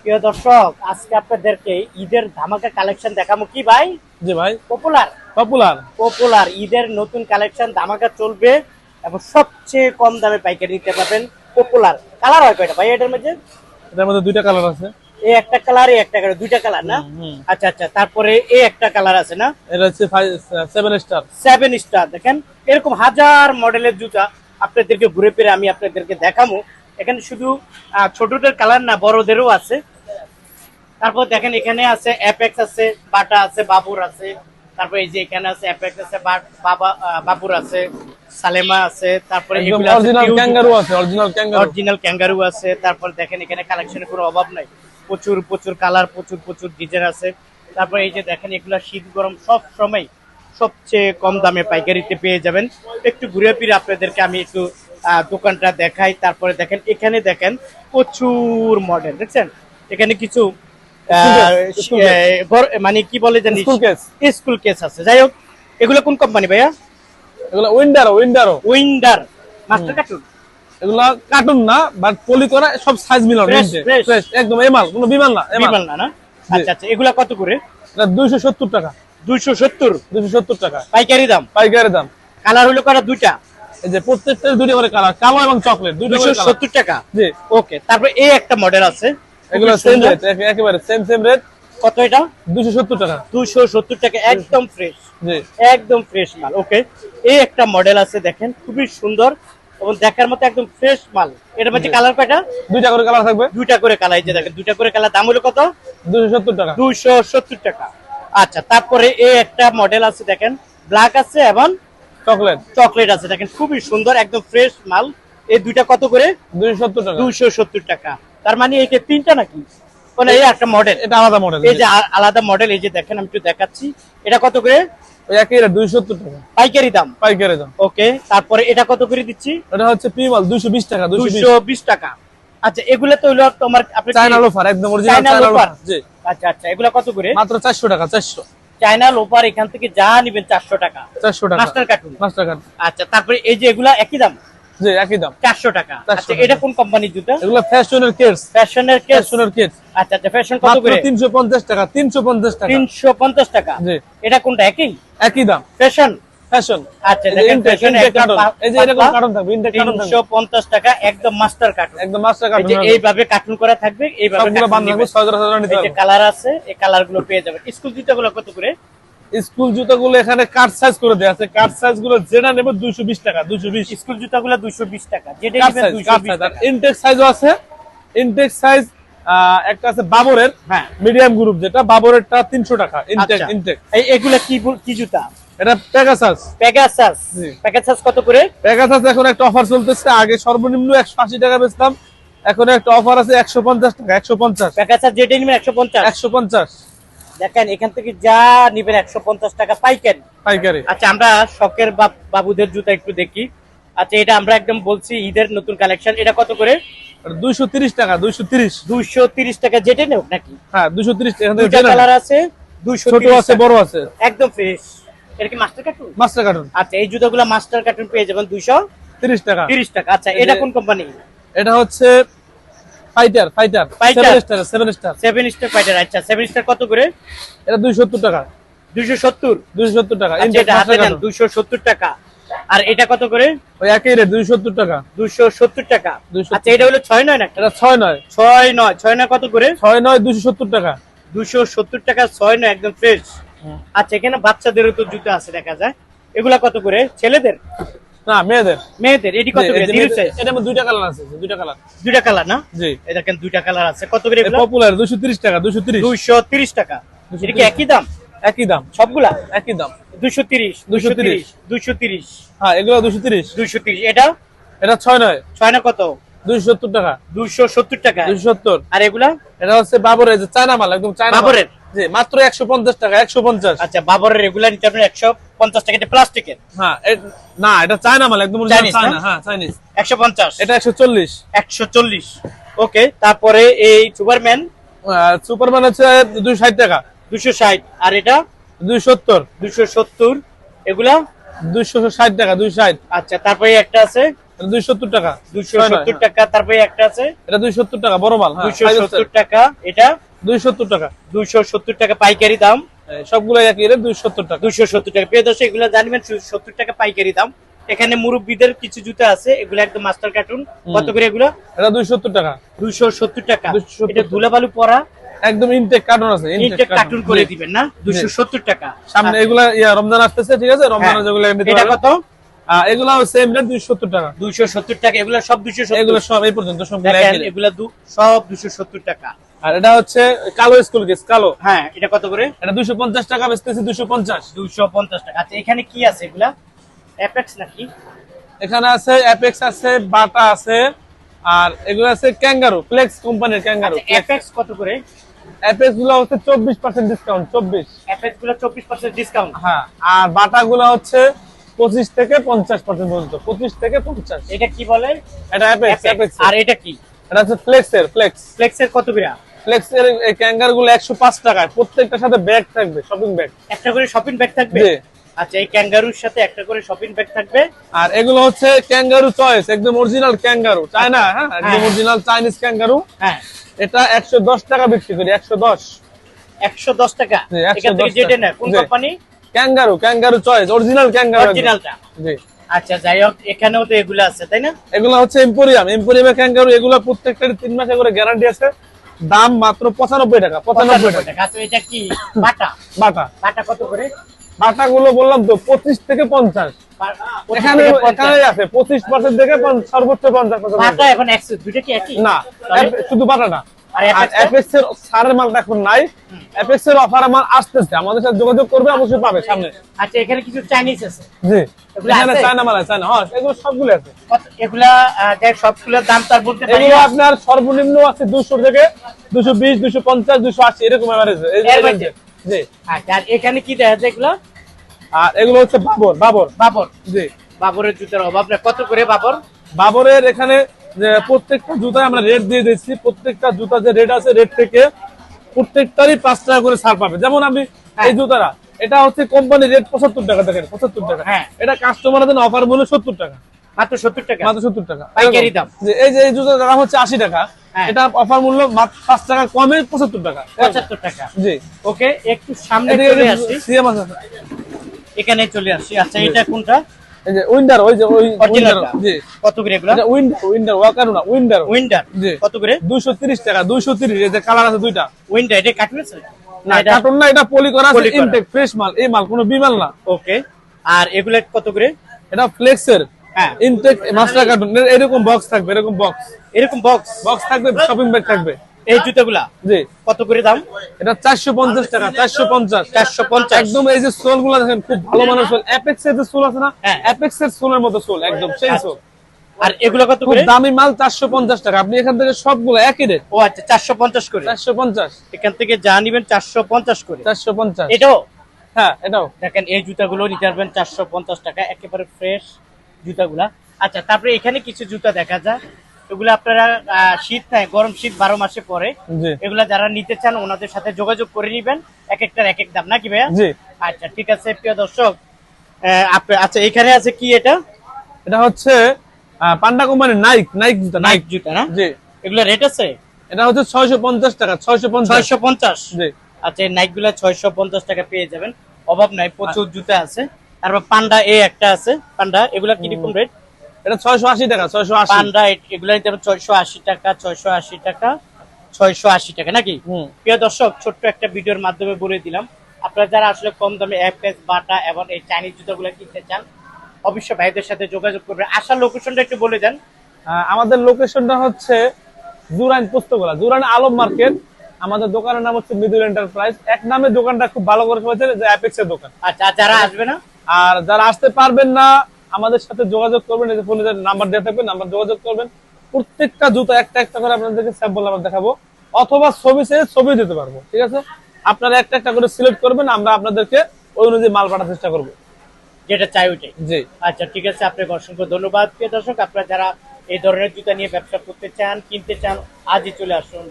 প্রিয় দর্শক আজকে আপনাদেরকে ঈদের ধামাকা কালেকশন দেখাবো কি ভাই? জি ভাই। পপুলার পপুলার পপুলার ঈদের নতুন কালেকশন ধামাকা চলবে এবং সবচেয়ে কম দামে পাইকারি নিতে পারবেন পপুলার কালার হয় কয়টা ভাই এটার মধ্যে? এটার মধ্যে দুইটা কালার আছে। এই একটা কালার এই একটা কালার দুইটা কালার না? আচ্ছা আচ্ছা তারপরে এই একটা কালার আছে না? এটা হচ্ছে সেভেন স্টার সেভেন স্টার দেখেন? এরকম হাজার মডেলের জুতা আপনাদেরকে ঘুরে ফিরে আমি আপনাদেরকে দেখাবো। এখানে শুধু ছোটদের কালার না বড়দেরও আছে। তারপর দেখেন এখানে আছে অ্যাপেক্স আছে বাটা আছে বাবুর আছে। তারপর এই যে এখানে আছে অ্যাপেক্স আছে বাবা বাবুর আছে সালেমা আছে তারপরে অরিজিনাল ক্যাঙ্গারু আছে অরিজিনাল ক্যাঙ্গারু অরিজিনাল ক্যাঙ্গারু আছে। তারপর দেখেন এখানে কালেকশনের কোনো অভাব নাই। প্রচুর প্রচুর কালার প্রচুর প্রচুর ডিজাইন আছে। তারপর এই যে দেখেন এগুলা শীত গরম সব সময় সবচেয়ে কম দামে পাইকারিতে পেয়ে যাবেন। একটু ঘুরে ফিরে আপনাদেরকে আমি একটু দোকানটা দেখাই তারপরে দেখেন এখানে দেখেন প্রচুর মডেল দেখছেন? এখানে কিছু মানে কি বলে জানি? স্কুল কেস আছে। যাই হোক এগুলো কোন কোম্পানি ভাইয়া? এগুলো উইন্ডারো উইন্ডারো উইন্ডার মাস্টার কার্টুন এগুলা কার্টুন না বাট পলি করা সব সাইজ মিলানো। ফ্রেশ একদম এমাল কোনো বিমান না বিমাল না না? আচ্ছা আচ্ছা এগুলা কত করে? এটা দুইশো সত্তর টাকা। দুইশো সত্তর? দুইশো সত্তর টাকা। পাইকারি দাম? পাইকারি দাম। কালার হলো করা দুইটা? এই যে প্রত্যেকটার দুইটা করে কালার কালো এবং চকলেট দুইটা দুইশো করে কালার সত্তর টাকা। জি। ওকে তারপরে এই একটা মডেল আছে। এগুলো খুবই সেম সুন্দর। রেট একেবারে সেম সেম রেট কত এটা? দুইশো সত্তর টাকা। দুইশো সত্তর টাকা একদম ফ্রেশ জি। একদম ফ্রেশ মাল ওকে এই একটা মডেল আছে দেখেন খুবই সুন্দর এবং দেখার মতো একদম ফ্রেশ মাল। এটা হচ্ছে কালার কয়টা? দুইটা করে কালার থাকবে। দুইটা করে কালার এই যে দেখেন দুইটা করে কালার দাম হলো কত? দুইশো সত্তর টাকা। দুইশো সত্তর টাকা। আচ্ছা তারপরে এই একটা মডেল আছে দেখেন ব্ল্যাক আছে এবং চকলেট? চকলেট আছে দেখেন খুবই সুন্দর একদম ফ্রেশ মাল। এই দুইটা কত করে? দুইশো টাকা। দুইশো সত্তর টাকা। তার মানে এইটা তিনটা নাকি? মানে এই একটা মডেল এটা আলাদা মডেল এই যে আলাদা মডেল এই যে দেখেন আমি একটু দেখাচ্ছি। এটা কত করে? পাইকারি দাম। পাইকারি দাম। ওকে তারপরে এটা কত করে দিচ্ছি? এটা হচ্ছে পিমাল দুইশো বিশ টাকা দুইশো বিশ। টাকা। আচ্ছা এগুলো তো হলো তোমার আপনি চায়না লোফার একদম original China China loafer? Loafer জি। আচ্ছা আচ্ছা এগুলো কত করে? মাত্র চারশো টাকা চারশো। চায়না লোপার এখান থেকে যা নিবেন চারশো টাকা। চারশো টাকা। Master cartoon. মাস্টার আচ্ছা তারপরে এই যে এগুলা একই দাম? জি একই দাম। চারশো টাকা। আচ্ছা এটা কোন কোম্পানির জুতা? এগুলো ফ্যাশনের কেটস ফ্যাশনের কেস ফ্যাশনের কেটস আচ্ছা আচ্ছা ফ্যাশন কত করে? টাকা তিনশো পঞ্চাশ টাকা। টাকা। জি। এটা কোনটা একই? একই দাম। ফ্যাশন? ফ্যাশন আচ্ছা দেখেন এই যে এরকম carton থাকবে, থাকবে। 350 টাকা একদম মাস্টার কার্টুন একদম মাস্টার এইভাবে কার্টুন করা থাকবে এইভাবে সবগুলো cartoon বান্ধব নিবে। ছয় হাজার হাজার নিতে এই যে হবে। কালার আছে এই কালারগুলো পেয়ে যাবেন। স্কুল জুতাগুলো কত করে? স্কুল জুতাগুলো এখানে কাট সাইজ করে দেওয়া আছে। কাট সাইজগুলো যেটা নেবে দুইশো বিশ টাকা দুইশো বিশ। স্কুল জুতাগুলো 220 টাকা যেটা সাইজ 220 কাট টাকা। ইনটেক সাইজও আছে। ইনটেক সাইজ একটা আছে বাবরের। হ্যাঁ। মিডিয়াম গ্রুপ যেটা বাবরেরটা তিনশো টাকা ইনটেক আচ্ছা। ইনটেক এই এগুলা কি কি জুতা? এটা পেগাসাস জি। পেগাসাস কত করে? পেগাসাস এখন একটা অফার চলতেছে। আগে সর্বনিম্ন একশো আশি টাকা বেচতাম। এখন একটা অফার আছে একশো পঞ্চাশ টাকা একশো পঞ্চাশ। পেগাসাস যেটা নেবেন 150 একশো পঞ্চাশ। দেখেন এখান থেকে যা নেবেন 150 টাকা পাইকারি। পাইকারি। আচ্ছা আমরা শখের বাব- বাবুদের জুতা একটু দেখি। আচ্ছা এটা আমরা একদম বলছি ঈদের নতুন কালেকশন এটা কত করে? দুইশো তিরিশ টাকা দুইশো তিরিশ। দুইশো তিরিশ টাকা যেটা নেব নাকি? হ্যাঁ দুইশো তিরিশ এখান থেকে দুইটা জেনে নাও। কালার আছে দুইশো ছোট আছে বড় আছে। একদম ফ্রেশ এটা কি মাস্টার কার্টুন মাস্টার কার্টুন আচ্ছা এই জুতাগুলো মাস্টার কার্টুন পেয়ে যাবেন দুইশো তিরিশ টাকা। তিরিশ টাকা। আচ্ছা এটা কোন কোম্পানি এটা হচ্ছে fighter fighter. Seven star seven star seven star fighter আচ্ছা সেভেন স্টার কত করে? এটা দুইশো সত্তর টাকা। দুইশো সত্তর? দুইশো সত্তর টাকা। আচ্ছা এটা হাতে। দুইশো সত্তর টাকা। আর এটা কত করে? ওই একই রেট দুইশো সত্তর টাকা। দুইশো সত্তর টাকা। 270 আচ্ছা এটা হলো ছয় নয় নাকি? এটা ছয় নয়। ছয় নয় ছয় নয় কত করে? ছয় নয় দুইশো সত্তর টাকা। দুশো সত্তর টাকা ছয় নয় একদম ফ্রেশ আচ্ছা এখানে বাচ্চাদেরও তো জুতো আছে দেখা যায়। এগুলা কত করে? ছেলেদের? না মেয়েদের। মেয়েদের? এটি কত করে? সাইজ দুইটা কালার আছে দুইটা কালার দুইটা কালার না? জি। এই দেখেন দুইটা কালার আছে। কত করে এগুলো? পপুলার দুইশো তিরিশ টাকা দুইশো তিরিশ। দুইশো তিরিশ টাকা। এটা কি একই দাম? একই দাম। সবগুলা? একই দাম। দুইশো তিরিশ দুইশো 230 তিরিশ দুইশো তিরিশ। হ্যাঁ এগুলো দুইশো তিরিশ। দুইশো তিরিশ। এটা? এটা ছয় নয়। ছয় না কত? দুইশো সত্তর টাকা। দুইশো সত্তর টাকা। দুইশো সত্তর। আর এগুলা? এটা হচ্ছে বাবরের যে চায়না মাল একদম চায়না বাবরের? জি মাত্র একশো পঞ্চাশ টাকা একশো পঞ্চাশ। আচ্ছা বাবরের রেগুলার নিতে পঞ্চাশ টাকা এটা প্লাস্টিকের হ্যাঁ না এটা চায়না মাল একদম চায়না হ্যাঁ চাইনিজ একশো পঞ্চাশ। এটা একশো চল্লিশ। একশো চল্লিশ। ওকে তারপরে এই সুপারম্যান সুপারম্যান হচ্ছে দুই ষাট টাকা। দুশো ষাট। আর এটা? দুই সত্তর। দুশো সত্তর। এগুলা? দুইশো ষাট টাকা দুই ষাট। আচ্ছা তারপরে একটা আছে? এটা দুইশো সত্তর টাকা। দুইশো ছয় নয়, সত্তর হ্যাঁ। টাকা তারপরে একটা আছে? এটা দুইশো সত্তর টাকা বড় মাল হ্যাঁ দুইশো সত্তর টাকা। এটা? দুইশো সত্তর টাকা দুইশো সত্তর টাকা পাইকারি দাম সবগুলো একই রেট দুইশো সত্তর টাকা দুইশো সত্তর টাকা প্রিয় দর্শক এগুলো জানবেন সত্তর টাকা পাইকারি দাম এখানে মুরব্বীদের কিছু জুতা আছে এগুলো একদম মাস্টার কার্টুন কত করে এগুলো এটা দুইশো সত্তর টাকা দুইশো সত্তর টাকা 270 এটা ধুলাবালু পরা একদম ইনটেক কার্টন আছে ইনটেক কার্টুন করে দিবেন না দুইশো সত্তর টাকা সামনে এগুলা ইয়া রমজান আসতেছে ঠিক আছে রমজান হ্যাঁ। যেগুলো নিতে এটা কত এগুলা সেম রেট দুইশো সত্তর টাকা দুইশো সত্তর টাকা এগুলো সব দুইশো এগুলো সত্তর সব এই পর্যন্ত সব এগুলা সব দুইশো সত্তর টাকা আর এটা হচ্ছে কালো স্কুল কেস কালো। হ্যাঁ এটা কত করে? এটা দুইশো পঞ্চাশ টাকা বেচতেছি দুইশো পঞ্চাশ। দুইশো পঞ্চাশ টাকা। আচ্ছা এখানে কি আছে এগুলা? অ্যাপেক্স নাকি? এখানে আছে অ্যাপেক্স আছে বাটা আছে আর এগুলো আছে ক্যাঙ্গারু ফ্লেক্স কোম্পানির ক্যাঙ্গারু অ্যাপেক্স কত করে? অ্যাপেক্সগুলো হচ্ছে চব্বিশ পার্সেন্ট ডিসকাউন্ট চব্বিশ। অ্যাপেক্সগুলো চব্বিশ পার্সেন্ট ডিসকাউন্ট হ্যাঁ আর বাটা গুলো হচ্ছে পঁচিশ থেকে পঞ্চাশ পার্সেন্ট পর্যন্ত পঁচিশ থেকে পঞ্চাশ। এটা কি বলে? এটা অ্যাপেক্স অ্যাপেক্স আর এটা কি? এটা হচ্ছে ফ্লেক্সের ফ্লেক্স ফ্লেক্সের কত বিরা ফ্লেক্সের এই ক্যাঙ্গারগুলো একশো পাঁচ টাকায়। প্রত্যেকটার সাথে ব্যাগ থাকবে শপিং ব্যাগ একটা করে শপিং ব্যাগ থাকবে? আচ্ছা এই ক্যাঙ্গারুর সাথে একটা করে শপিং ব্যাগ থাকবে? আর এগুলো হচ্ছে ক্যাঙ্গারু চয়েস একদম অরিজিনাল ক্যাঙ্গারু চায়না হ্যাঁ? একদম। অরিজিনাল চাইনিজ ক্যাঙ্গারু হ্যাঁ। এটা একশো দশ টাকা বিক্রি করি একশো দশ। একশো দশ টাকা? এখান থেকে যেটা না কোন company Kangaroo Kangaroo choice original Kangaroo অরিজিনালটা জি। আচ্ছা যাই হোক এখানেও তো এগুলো আছে তাই না? এগুলো হচ্ছে এম্পোরিয়াম এম্পোরিয়ামের ক্যাঙ্গারু এগুলো প্রত্যেকটার তিন মাসে করে গ্যারান্টি আছে। দাম মাত্র পঁচানব্বই টাকা পঁচানব্বই টাকা। আচ্ছা এটা কি? বাটা? বাটা। বাটা কত করে? বাটা গুলো বললাম তো পঁচিশ থেকে পঞ্চাশ। এখানে আছে পঁচিশ পার্সেন্ট থেকে সর্বোচ্চ পঞ্চাশ পার্সেন্ট বাটা না? শুধু বাটাটা। আর আর অ্যাপেক্স এর সারের মালটা এখন নাই। অ্যাপেক্স এর অফার মাল আসতেছে। আমাদের সাথে যোগাযোগ করবে অবশ্যই পাবে সামনে। আচ্ছা এখানে কিছু চাইনিজ আছে? জি। এখানে চায়না মাল আছে চায়না হ্যাঁ এগুলো সবগুলো আছে। এগুলা আহ, সবগুলোর দাম তার বলতে পারি এগুলো আপনার সর্বনিম্ন আছে দুশো থেকে দুশো বিশ দুশো পঞ্চাশ দুশো আশি এরকম এভারেজ জি। আচ্ছা আর এখানে কি দেখা যায় এগুলো? আর এগুলো হচ্ছে বাবর বাবর। বাবর। জি। বাবরের জুতার অভাব কত করে বাবর? বাবরের এখানে প্রত্যেকটা জুতায় আমরা রেট দিয়ে দিচ্ছি। প্রত্যেকটা জুতা যে রেট আছে রেট থেকে প্রত্যেকটারই পাঁচ টাকা করে ছাড় পাবে। যেমন আমি এই জুতারা এটা হচ্ছে কোম্পানি রেট পঁচাত্তর টাকা দেখেন পঁচাত্তর টাকা। হ্যাঁ। এটা কাস্টমারদের অফার মূল্য সত্তর টাকা। মাত্র সত্তর টাকা? মাত্র সত্তর টাকা। পাইকারি দাম। যে এই যে এই জুতার দাম হচ্ছে আশি টাকা। হ্যাঁ। এটা অফার মূল্য মাত্র পাঁচ টাকা কমে পঁচাত্তর টাকা। পঁচাত্তর টাকা। জি। ওকে একটু সামনে চলে আসি। এখানে চলে আসি। আচ্ছা এটা কোনটা? যে উইন্ডার ওই যে ওই? জি। কত করে এগুলো? উইন্ডার উইন্ডার ওয়াকারু না উইন্ডার। উইন্ডার? জি। কত করে? দুইশো তিরিশ টাকা এই যে কালার আছে দুইটা। উইন্ডার এটা না এটা কার্টুন না এটা পলি করা আছে পলি ইনটেক ফ্রেশ মাল এই মাল কোনো বিমাল না। ওকে আর এগুলো কত করে? এটা ফ্লেক্সের। হ্যাঁ। ইনটেক মাস্টার কার্টুন এরকম বক্স থাকবে এরকম বক্স এরকম বক্স বক্স থাকবে শপিং ব্যাগ থাকবে। এই জুতাগুলা? জি। কত করে দাম? এটা চারশো পঞ্চাশ টাকা চারশো পঞ্চাশ। চারশো পঞ্চাশ। একদম এই যে সোল দেখেন খুব ভালো মানের সোল। অ্যাপেক্স এর যে সোল আছে না হ্যাঁ। অ্যাপেক্স এর সোলের মতো সোল একদম সেই সোল। আর এগুলো কত করে? দামি মাল চারশো পঞ্চাশ টাকা। আপনি এখান থেকে সবগুলো একই রেট। ও আচ্ছা চারশো পঞ্চাশ করে। চারশো পঞ্চাশ। এখান থেকে যা নিবেন চারশো পঞ্চাশ করে। চারশো পঞ্চাশ। এটাও? হ্যাঁ এটাও। দেখেন এই জুতাগুলো নিতে পারবেন চারশো পঞ্চাশ টাকা একেবারে ফ্রেশ জুতাগুলা। আচ্ছা তারপরে এখানে কিছু জুতা দেখা যায় এগুলো আপনারা শীত নাই গরম শীত বারো মাসে পরে। এগুলা যারা নিতে চান ওনাদের সাথে যোগাযোগ করে নিবেন। এক একটার এক এক দাম নাকি ভাইয়া? আচ্ছা ঠিক আছে প্রিয় দর্শক আচ্ছা এখানে আছে কি এটা? এটা হচ্ছে পান্ডা কোম্পানির নাইক নাইক জুতা নাইক জুতা না? জি। এগুলো রেট আছে? এটা হচ্ছে ছয়শো পঞ্চাশ টাকা ছয়শো ছয়শো পঞ্চাশ? জি। আচ্ছা এই নাইকগুলা ছয়শো পঞ্চাশ টাকা পেয়ে যাবেন। অভাব নাই প্রচুর জুতা আছে। তারপর পান্ডা এ একটা আছে পান্ডা এগুলা কীরকম রেট এটা ছয়শো আশি টাকা ছয়শো আশি। পান্ডা এ- এগুলা নিতে পারবেন ছয়শো আশি টাকা ছয়শো আশি টাকা ছয়শো আশি টাকা নাকি? প্রিয় দর্শক ছোট্ট একটা ভিডিওর মাধ্যমে বলে দিলাম আপনারা যারা আসলে কম দামে অ্যাপেস বাটা এবং এই চাইনিজ জুতাগুলো কিনতে চান অবশ্যই ভাইদের সাথে যোগাযোগ করবেন। আসার লোকেশনটা একটু বলে দেন। আমাদের লোকেশনটা হচ্ছে জুরাইন পুস্তকলা জুরাইন আলম মার্কেট। আমাদের দোকানের নাম হচ্ছে মিদুল এন্টারপ্রাইজ। এক নামে দোকানটা খুব ভালো করে হয়েছে যে অ্যাপেক্স এর দোকান। আচ্ছা যারা আসবে না? আর যারা আসতে পারবেন না আমাদের সাথে যোগাযোগ করবেন এই যে ফোনে নাম্বার দেওয়া থাকবে নাম্বার যোগাযোগ করবেন। প্রত্যেকটা জুতো একটা একটা করে আপনাদেরকে স্যাম্পল আমরা দেখাবো অথবা ছবি চেয়ে ছবি দিতে পারব ঠিক আছে? আপনারা একটা একটা করে সিলেক্ট করবেন আমরা আপনাদেরকে ওই অনুযায়ী মাল পাঠার চেষ্টা করব। যেটা চাই ওইটাই। জি। আচ্ছা ঠিক আছে আপনাকে অসংখ্য ধন্যবাদ। প্রিয় দর্শক আপনারা যারা এই ধরনের জুতা নিয়ে ব্যবসা করতে চান কিনতে চান আজই চলে আসুন।